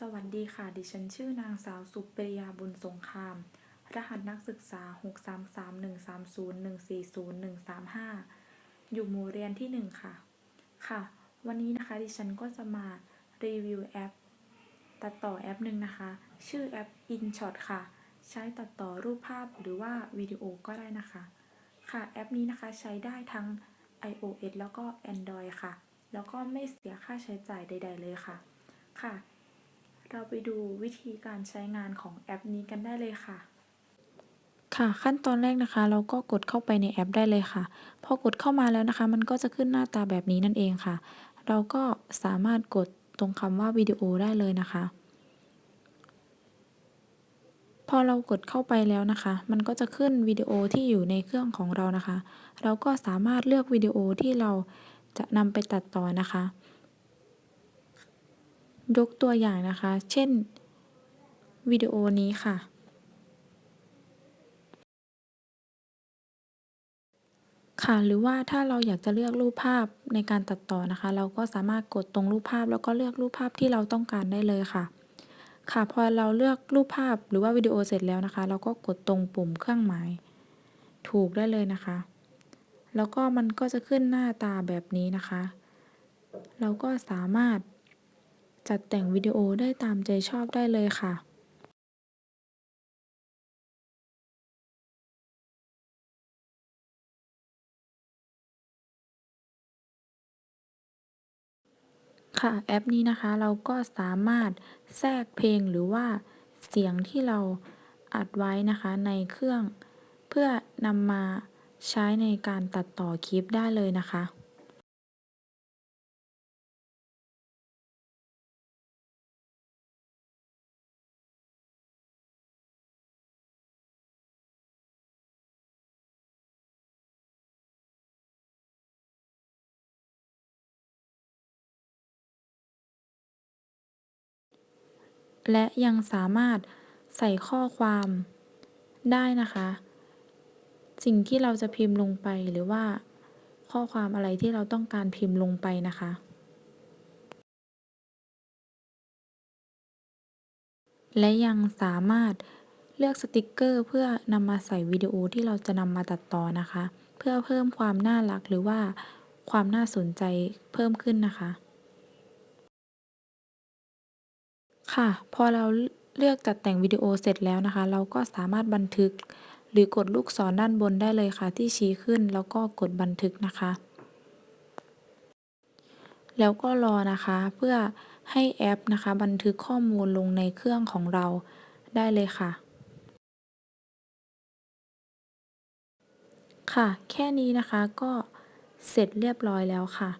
สวัสดีค่ะ ดิฉันชื่อนางสาวสุปริยาบุญสงคราม รหัสนักศึกษา 6331301301335 อยู่หมู่เรียนที่ 1 ค่ะ ค่ะ วันนี้นะคะดิฉันก็จะมารีวิวแอป ตัดต่อแอปหนึ่งนะคะ ชื่อแอป InShot ค่ะ ใช้ตัดต่อรูปภาพหรือว่าวิดีโอก็ได้นะคะ ค่ะ แอปนี้นะคะใช้ได้ทั้ง iOS แล้วก็ Android ค่ะ แล้วก็ไม่เสียค่าใช้จ่ายใด ๆ เลยค่ะ ค่ะ เราไปดูวิธีการใช้งานของแอปนี้กันได้เลยค่ะ ค่ะขั้นตอนแรกนะคะ เราก็กดเข้าไปในแอปได้เลยค่ะ พอกดเข้ามาแล้วนะคะ มันก็จะขึ้นหน้าตาแบบนี้นั่นเองค่ะ เราก็สามารถกดตรงคำว่าวิดีโอได้เลยนะคะ พอเรากดเข้าไปแล้วนะคะ มันก็จะขึ้นวิดีโอที่อยู่ในเครื่องของเรานะคะ เราก็สามารถเลือกวิดีโอที่เราจะนำไปตัดต่อนะคะ ยกตัวอย่างนะคะ เช่น วิดีโอนี้ค่ะ ค่ะ หรือว่าถ้าเราอยากจะเลือกรูปภาพในการตัดต่อนะคะ เราก็สามารถกดตรงรูปภาพแล้วก็เลือกรูปภาพที่เราต้องการได้เลยค่ะ ค่ะ พอเราเลือกรูปภาพหรือว่าวิดีโอเสร็จแล้วนะคะ เราก็กดตรงปุ่มเครื่องหมาย ถูกได้เลยนะคะ แล้วก็มันก็จะขึ้นหน้าตาแบบนี้นะคะ เราก็สามารถ จัดแต่งวิดีโอได้ตามใจชอบได้เลยค่ะค่ะแอปนี้นะคะเราก็สามารถแทรกเพลงหรือว่าเสียงที่เราอัดไว้นะคะในเครื่อง เพื่อนำมาใช้ในการตัดต่อคลิปได้เลยนะคะ และยังสามารถใส่ข้อความได้นะคะ สิ่งที่เราจะพิมพ์ลงไปหรือว่า ข้อความอะไรที่เราต้องการพิมพ์ลงไปนะคะ และยังสามารถเลือกสติกเกอร์ เพื่อนำมาใส่วิดีโอที่เราจะนำมาตัดต่อนะคะ เพื่อเพิ่มความน่ารักหรือว่าความน่าสนใจเพิ่มขึ้นนะคะ ค่ะ พอเราเลือกจัดแต่งวิดีโอเสร็จแล้วนะคะ เราก็สามารถบันทึก หรือกดลูกศรด้านบนได้เลยค่ะ ที่ชี้ขึ้นแล้วก็กดบันทึกนะคะ แล้วก็รอนะคะเพื่อให้แอปนะคะ บันทึกข้อมูลลงในเครื่องของเราได้เลยค่ะ ค่ะ แค่นี้นะคะก็เสร็จเรียบร้อยแล้วค่ะ